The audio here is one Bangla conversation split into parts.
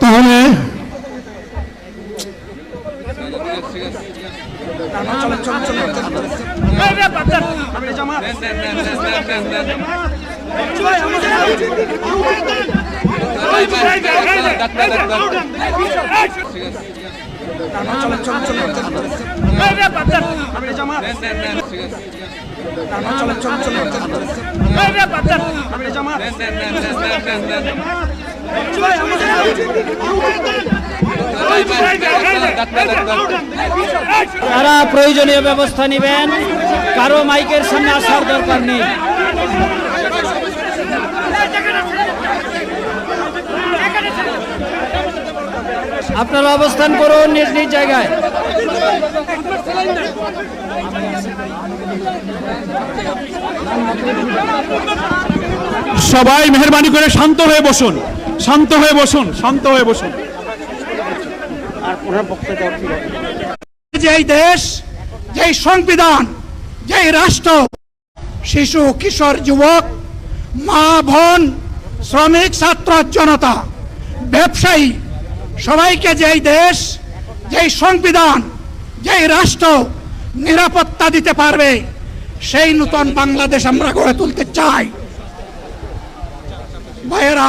তাহলে তারা প্রয়োজনীয় ব্যবস্থা নেবেন। কারও মাইকের সামনে আসার দরকার নেই। আপনারা অবস্থান করুন নিজ নিজ জায়গায়। সবাই মেহরবানি করে শান্ত হয়ে বসুন। শান্ত হয়ে বসুন শান্ত হয়ে বসুন। যেই দেশ যেই সংবিধান যেই রাষ্ট্র শিশু কিশোর যুবক মা বোন শ্রমিক ছাত্র জনতা ব্যবসায়ী সবাইকে যেই দেশ যেই সংবিধান যেই রাষ্ট্র নিরাপত্তা দিতে পারবে সেই নূতন বাংলাদেশ আমরা গড়ে তুলতে চাই। ভাইয়েরা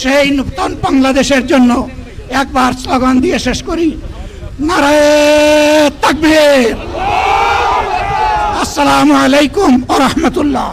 সেই নূতন বাংলাদেশের জন্য একবার স্লোগান দিয়ে শেষ করি। নারায় আসসালামু আলাইকুম ওয়া রাহমাতুল্লাহ।